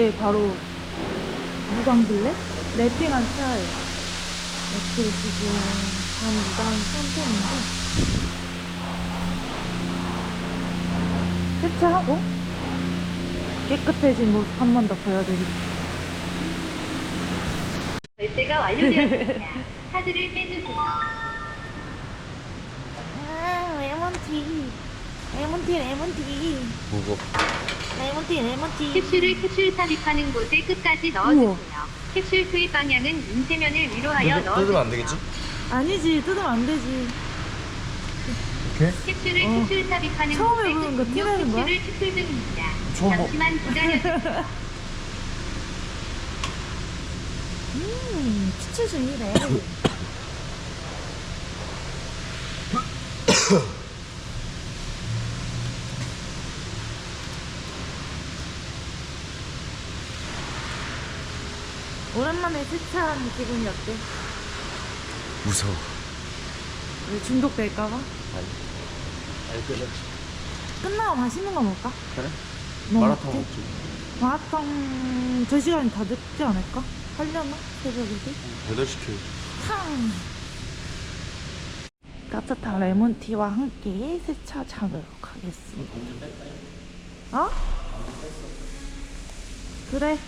이게 바로 무광블랙? 랩핑한 차예요. 이렇게 지금 한 무광 상태인데 세차하고 깨끗해진 모습 한 번 더 보여드릴게요. 결제가 완료되었습니다. 카드를 빼주세요. 아, 레몬티. 레몬티, 레몬티. 무겁. 레몬티, 레몬티. 캡슐을 캡슐 삽입하는 곳에 끝까지 넣어주세요. 캡슐 투입 방향은 인쇄면을 위로 하여 뜯으면 넣어주세요. 안 되겠지? 아니지, 뜯으면 안 되지. 이렇게? 캡슐을 어. 캡슐 삽입하는 처음에 곳에 보는 거끝 티내는 거야? 캡슐을 캡슐 중입니다. 처음 봐. 잠시만 기다려주세요. 음, 추출 중이래. 오랜만에 세차하는 기분이 어때? 무서워. 왜 중독될까봐? 아니. 아니, 그래. 끝나고 맛있는 거 먹을까? 그래? 뭐 마라탕 먹지? 먹지. 마라탕 2시간이 다 늦지 않을까? 하려나? 새벽이지? 배달시켜. 탕! 따뜻한 레몬티와 함께 세차장으로 가겠습니다. 어? 그래.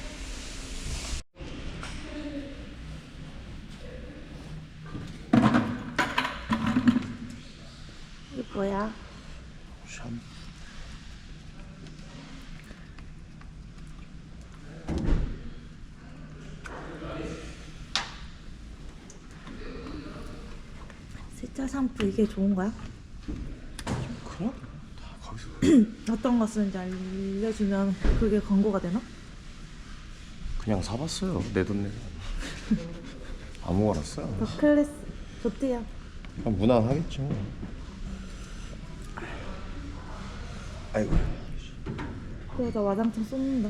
뭐야? 샴. 세차 샴푸 이게 좋은 거야? 그냥 다 거기서. 어떤 거 쓰는지 알려주면 그게 광고가 되나? 그냥 사봤어요. 내 돈 내고. 아무거나 써. 더 클래스 좋대요. 그냥 무난하겠지 뭐. 아이고. 그러다 와장창 쏟는다.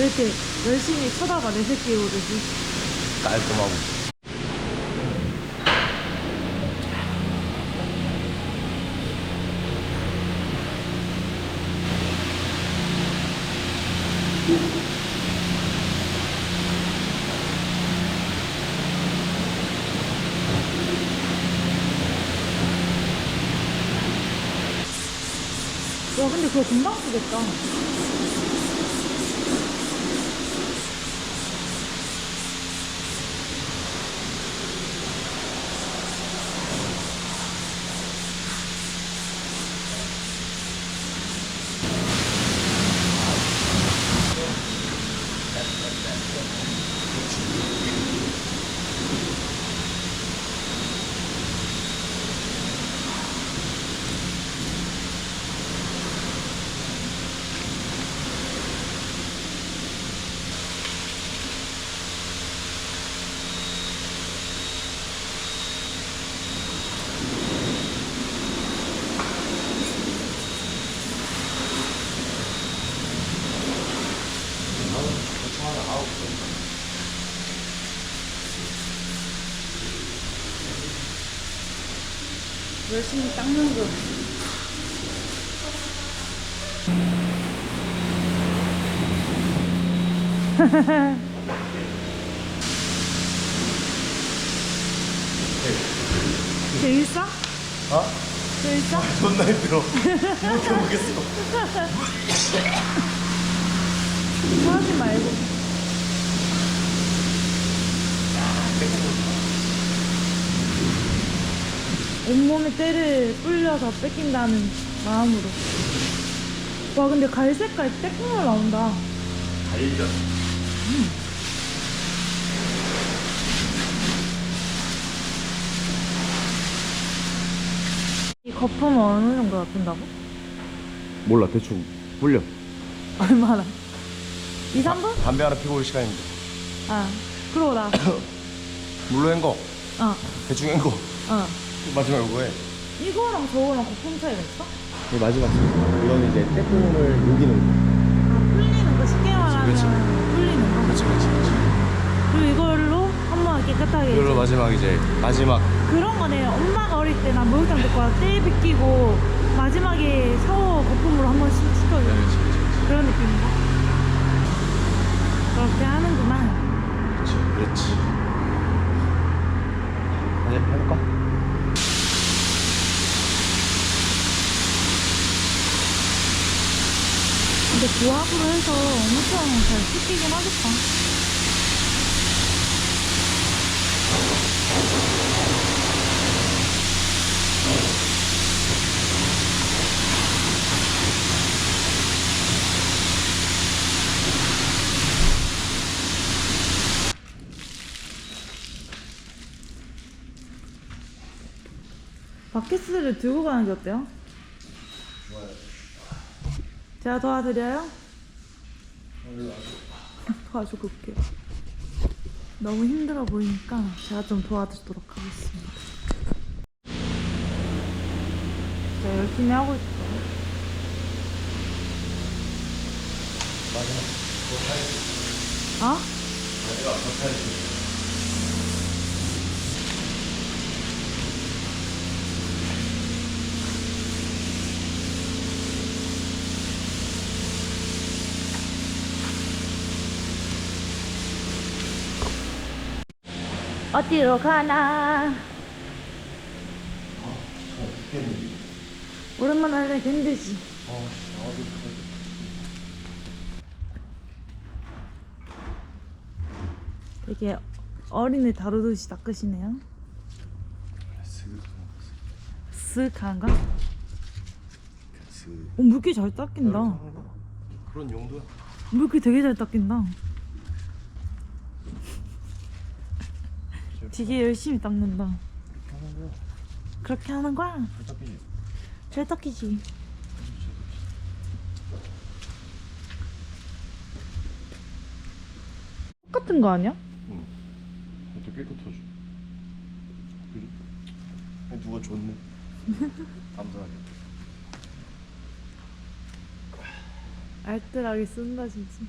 왜 이렇게 열심히 쳐다봐 내 새끼 오듯이. 깔끔하고. 와 근데 그거 금방 쓰겠다. 열심히 닦는 거. 재밌어? 어? 재밌어? 존나 힘들어. 못 해보겠어. 하지 말고. 온몸에 때를 불려서 뺏긴다는 마음으로. 와, 근데 갈 색깔 떼국물 나온다. 달려. 이 거품은 어느 정도 놔둔다고? 몰라 대충 불려. 얼마나? 2, 3분? 담배 하나 피고 올 시간입니다. 아, 그러고 나. 물로 한 거, 어, 대충 한 거. 어. 마지막 이거 해. 이거랑 저거랑 거품 차이가 있어? 이 마지막. 이거는 이제 태풍을 녹이는 거. 아, 풀리는 거 쉽게 말하면 그치. 풀리는 거. 그렇지 그렇지 그렇지. 그리고 이걸로 한번 깨끗하게. 이걸로 마지막 이제 마지막 그런 거네. 엄마가 어릴 때 나 목욕탕 듣고 와서 때 빗기고 마지막에 샤워 거품으로 한 번씩 씻어줘. 그렇지 그렇지 그런 느낌인가? 그렇게 하는구만. 그렇지 그렇지. 이제 해볼까? 근데 부합으로 해서 엄청 잘 씻기긴 하겠다. 바켓스를 들고 가는 게 어때요? 제가 도와드려요? 도와주고 올게요. 너무 힘들어 보이니까 제가 좀 도와주도록 하겠습니다. 제가 열심히 하고 있어요. 어? 어디로 가나? 오랜만에 하려니까 힘들지. 되게 어린애 다루듯이 닦으시네요. 쓱한가? 스. 어, 물기 잘 닦인다. 그런 용도야. 물기 되게 잘 닦인다. 되게 열심히 닦는다. 그렇게 하는 거야? 잘 닦이지. 똑같은 거 아니야? 응. 이것도 깨끗하지. 그지? 아니, 누가 줬네. 감사하게. 알뜰하게 쓴다 진짜.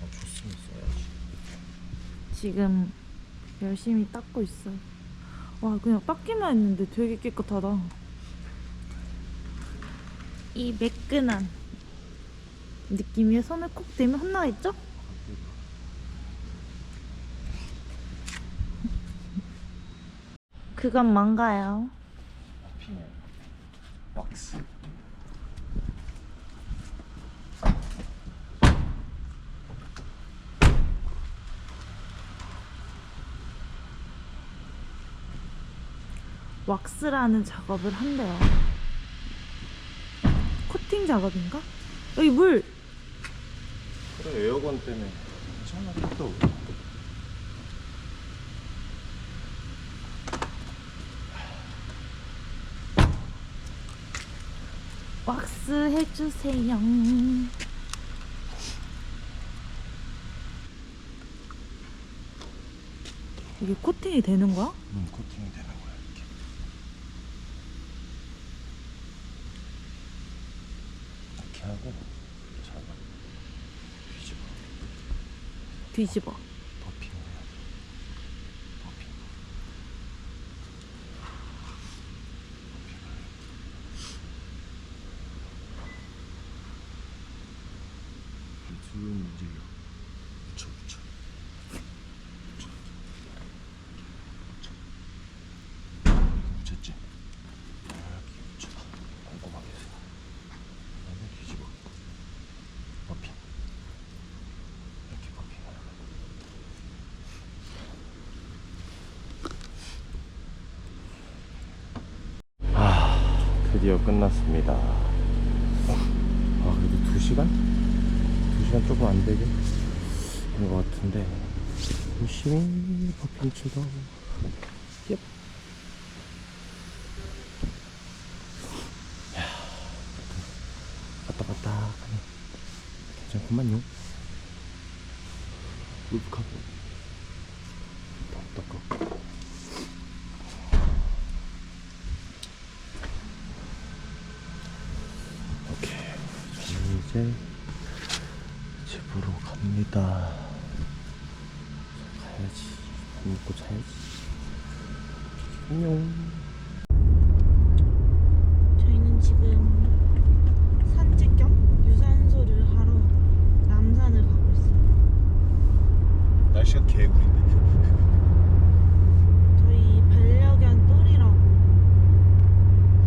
아, 줬으면 써야지. 지금 열심히 닦고 있어요. 와 그냥 닦기만 했는데 되게 깨끗하다. 이 매끈한 느낌에 손을 콕 대면 혼나겠죠? 그건 뭔가요? 왁스. 왁스라는 작업을 한대요. 코팅 작업인가? 여기 물! 그래 에어건 때문에 괜찮아 또. 왁스 해주세요. 이게 코팅이 되는 거야? 음 코팅이 되는 거야 이렇게. 이렇게 하고 잡아. 뒤집어. 뒤집어. 더핑을 해야 돼. 더핑. 더핑을 해. 움직여. 붙여 붙여. 붙였지? 이렇게 붙여. 꼼꼼하게 해서. 그다음에 뒤집어. 버핑. 이렇게 버핑하는 거야. 아, 드디어 끝났습니다. 아, 그래도 2시간? 2시간 조금 안 되게 된 것 같은데. 열심히 버핑 치고 하고. 왔다 갔다 하네. 괜찮구만요. 울컥하고. 떡떡. 오케이. 저는 이제 집으로 갑니다. 가야지. 밥 먹고 자야지. 안녕. 저희는 지금 산책 겸 유산소를 하러 남산을 가고 있어요. 날씨가 개구리인데. 저희 반려견 똘이라고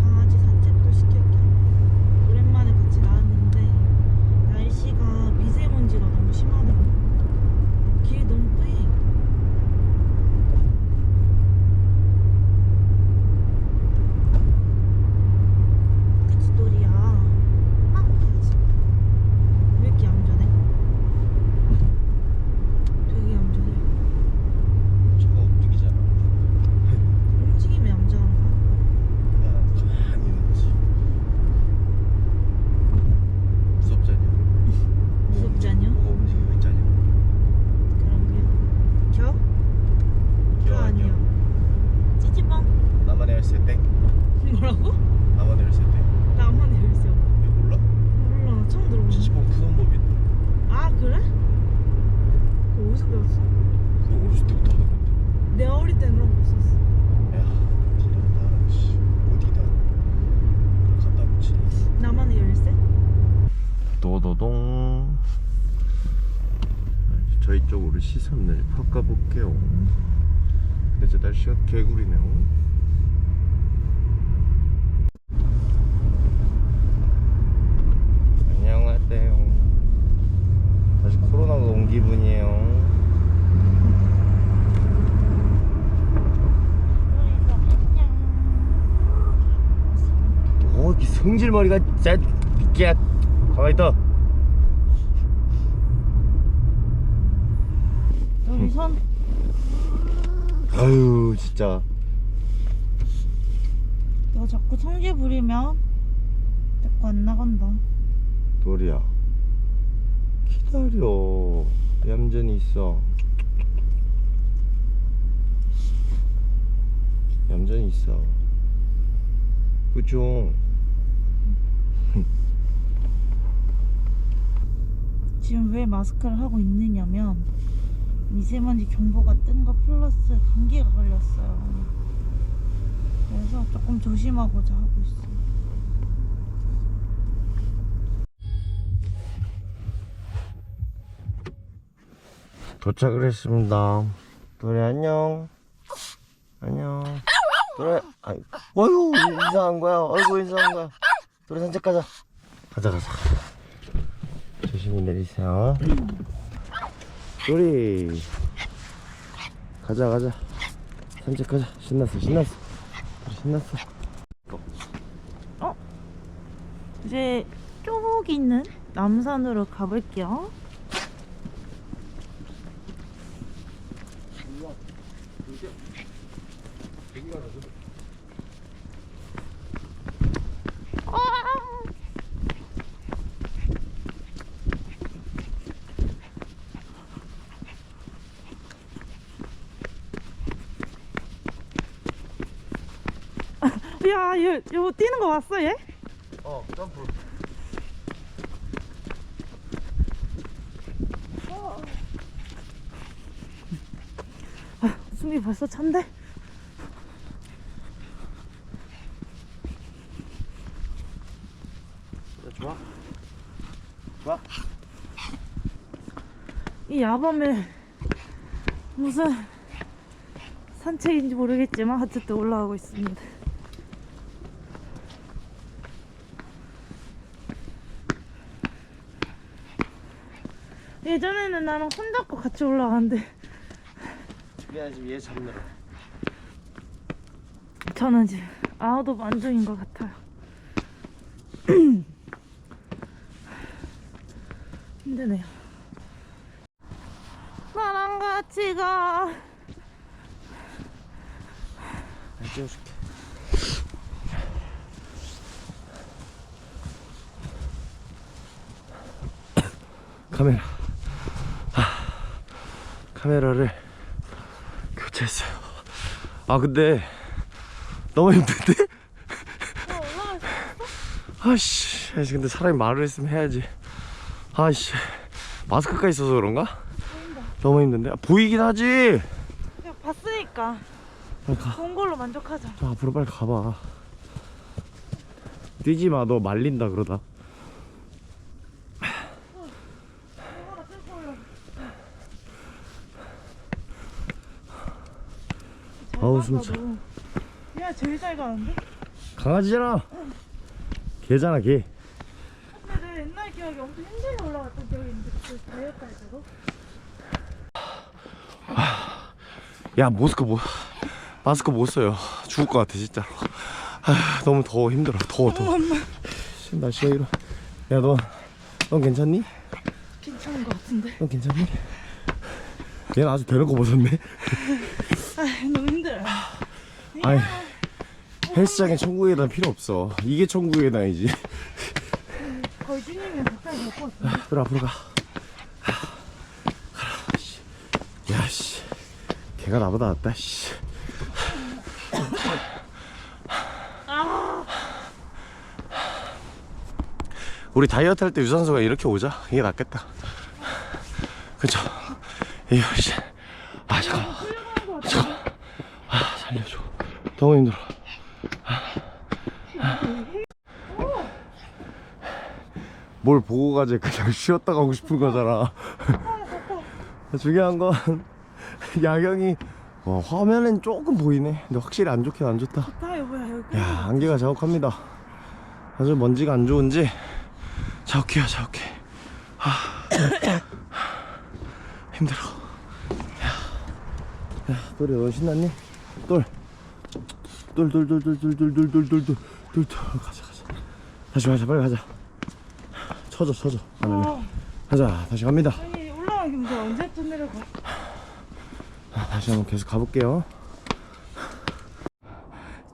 강아지 산책도 시킬 겸 오랜만에 같이 나왔는데 날씨가 미세먼지가 너무 심하네요. 길이 너무 뿌예. 그치 똘이야. 아, 그치. 왜 이렇게 얌전해? 되게 얌전해. 차가 움직이잖아. 움직임이 얌전한가? 야, 가만히 있는지. 무섭지 않냐? 무섭지 않냐? 뭐가 움직이고 있잖냐? 그런 게? 겨? 겨 아니야. 찌찌뽕. 나만의 열쇠 땡. 뭐라고? 나만의 열쇠 땡. 나만 열쇠. 이거 몰라? 몰라 나 처음 들어보는. 지지봉 푸는 법인데. 아 그래? 그거 어디서 배웠어? 그거 어렸을 때부터 하는 건데. 내가 어릴 땐 그런 거 없었어. 야, 지렸다. 씨, 어디다. 그걸 갖다 붙이니. 나만의 열쇠? 도도동. 쪽으로 시선을 바꿔볼게요. 근데 이제 날씨가 개구리네요. 안녕하세요. 다시 코로나가 온 기분이에요. 오, 이 성질머리가 진짜. 가만히 있어. 손. 아유, 진짜. 너 자꾸 성질 부리면 내거 안 나간다. 도리야. 기다려. 얌전히 있어. 얌전히 있어. 그죠? 지금 왜 마스크를 하고 있느냐면 미세먼지 경보가 뜬 거 플러스 감기가 걸렸어요. 그래서 조금 조심하고자 하고 있어요. 도착을 했습니다. 도리 안녕. 안녕. 도리, 아이, 어휴, 이상한 거야. 어이구, 이상한 거야. 도리 산책 가자. 가자, 가자. 조심히 내리세요. 도리. 가자, 가자. 산책 가자. 신났어, 신났어. 신났어. 이제 쭉 있는 남산으로 가볼게요. 야, 얘, 이거 뛰는 거 봤어, 얘? 어, 점프. 숨이 벌써 찬데? 좋아? 좋아? 이 야밤에 무슨 산책인지 모르겠지만 어쨌든 올라가고 있습니다. 예전에는 나랑 손잡고 같이 올라가는데 미안 지금 얘 잡느라 저는 지금 아웃오브 안중인 것 같아요. 힘드네요. 나랑 같이 가. 잘 찍어줄게 카메라 하, 카메라를 교체했어요 아 근데 너무 힘든데? 아씨 아씨 근데 사람이 말을 했으면 해야지 아씨 마스크가 있어서 그런가? 너무 힘든데 아, 보이긴 하지 그냥 봤으니까 빨리 가 본 걸로 만족하자. 저 앞으로 빨리 가봐. 뛰지 마, 너 말린다 그러다. 숨 차. 야 제일 잘 가는데? 강아지잖아. 개잖아, 개. 근데 내 옛날 기억이 엄청 힘들게 올라갔던 기억이 있는데 그 다이어트 할 때도? 야, 마스크 못, 마스크 못 써요. 죽을 것 같아, 진짜로. 아, 너무 더워, 힘들어. 더워, 더워. 씨, 날씨가 이러. 야, 너, 넌 괜찮니? 괜찮은 것 같은데. 넌 괜찮니? 얘는 아주 대놓고 벗었네. 아 너무 힘들어. 아이, 헬스장에 천국에다 필요 없어. 이게 천국의 나이지. 걸주님이 가까이 될것. 앞으로 앞으로 가. 가라, 씨. 야 씨, 걔가 나보다 낫다 씨. 우리 다이어트 할 때 유산소가 이렇게 오자. 이게 낫겠다. 그쵸? 이거 씨. 아 잠깐. 잠깐. 아 살려줘. 너무 힘들어. 뭘 보고 가지 그냥 쉬었다 가고 싶은 거잖아 중요한 건 야경이 어, 화면엔 조금 보이네 근데 확실히 안 좋긴 안 좋다 다 여보야 여기. 야 안개가 자욱합니다 아주 먼지가 안 좋은지 자욱해요 자욱해 아, 힘들어 야, 야 또리 너 신났니? 똘똘똘똘똘똘똘똘똘똘똘 가자 가자 다시 가자 빨리 가자 쳐져 쳐져 안 아, 가자 다시 갑니다 아니 올라가기 힘들어. 언제쯤 내려가? 다시 한번 계속 가볼게요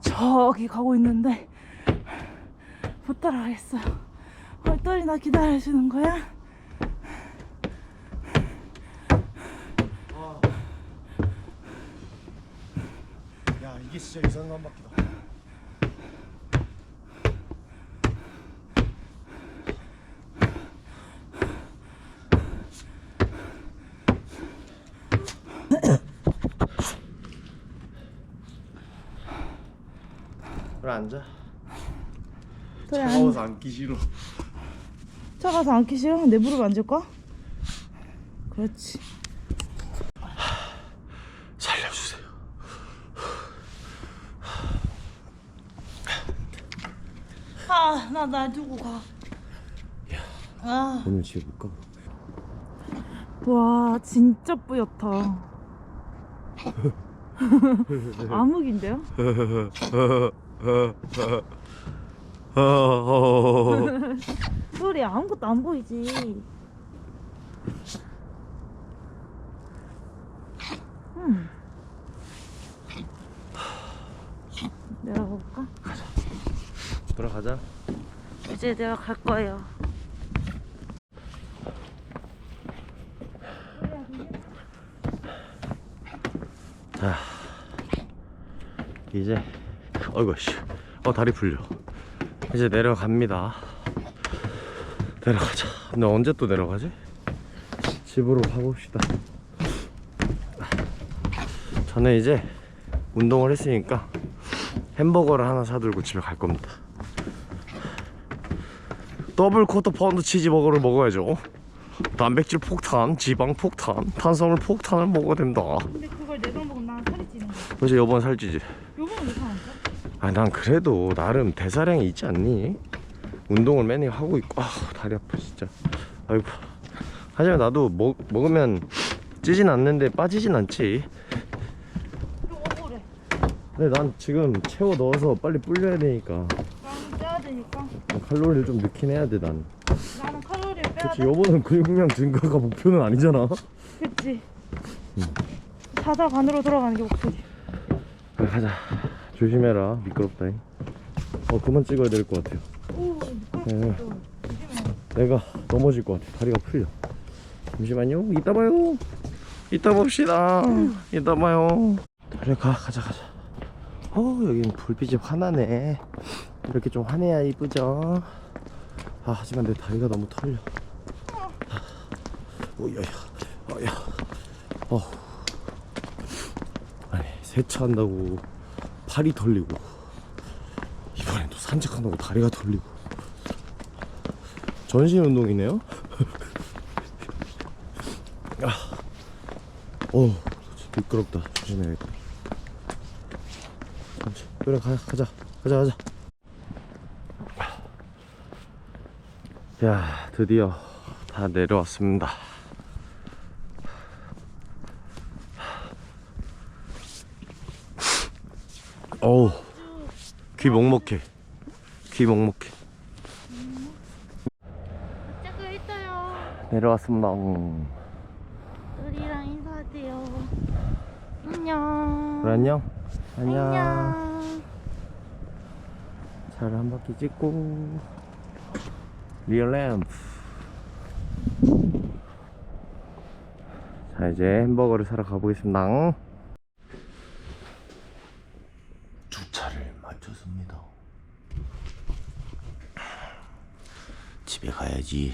저기 가고 있는데 못 따라가겠어요. 얼떨이 나 기다려주는 거야? 야 이게 진짜 이상한 바퀴다 그래 앉아 그래, 차가워서 앉기 싫어 차가서 앉기 싫어? 내 무릎 앉을까? 그렇지. 살려주세요 아, 나날 두고 가. 아, 오늘 집에 못 가. 와, 진짜 뿌옇다. 암흑인데요? 소리 아무것도 안 보이지. 음. 내려가 볼까? 돌아가자. 이제 내가 갈 거예요. 자, 이제 어이구 씨, 어 다리 풀려. 이제 내려갑니다. 내려가자. 근데 언제 또 내려가지? 집으로 가봅시다. 저는 이제 운동을 했으니까 햄버거를 하나 사들고 집에 갈 겁니다. 더블 쿼터 파운드 치즈버거를 먹어야죠. 단백질 폭탄, 지방 폭탄, 탄수화물 폭탄을 먹어야 된다. 근데 그걸 내가 먹으면 난 살이 찌는 거야. 그래서 여번 살찌지. 요번은 왜 사는데? 아, 난 그래도 나름 대사량이 있지 않니? 운동을 매일 하고 있고, 아, 다리 아파 진짜. 아이고. 하지만 나도 먹 먹으면 찌진 않는데 빠지진 않지. 근데 난 지금 채워 넣어서 빨리 불려야 되니까 되니까. 칼로리를 좀 넣긴 해야 돼 난. 나는 칼로리를 빼야 그렇지 돼. 여보는 근육량 증가가 목표는 아니잖아. 그치. 사사관으로 돌아가는 게 목표지. 그래 가자. 조심해라 미끄럽다잉. 어 그만 찍어야 될 것 같아요. 오, 네. 미끄럽다. 조심해. 내가 넘어질 것 같아. 다리가 풀려. 잠시만요. 이따 봐요. 이따 봅시다. 이따 봐요. 그래 가 가자 가자. 어 여긴 불빛이 환하네. 이렇게 좀 환해야 이쁘죠. 아 하지만 내 다리가 너무 털려. 아, 오야야, 어야, 어. 아니 세차한다고 팔이 털리고 이번엔 또 산책한다고 다리가 털리고. 전신 운동이네요. 아, 어, 미끄럽다. 조심해야겠다. 그래 가, 가자, 가자, 가자. 야, 드디어 다 내려왔습니다. 어우, 귀 먹먹해. 귀 먹먹해. 도착을 했어요. 내려왔습니다. 음. 우리랑 인사하세요. 안녕. 그래, 안녕. 안녕. 안녕. 차를 한 바퀴 찍고 리얼 램프. 자 이제 햄버거를 사러 가보겠습니다. 주차를 마쳤습니다. 집에 가야지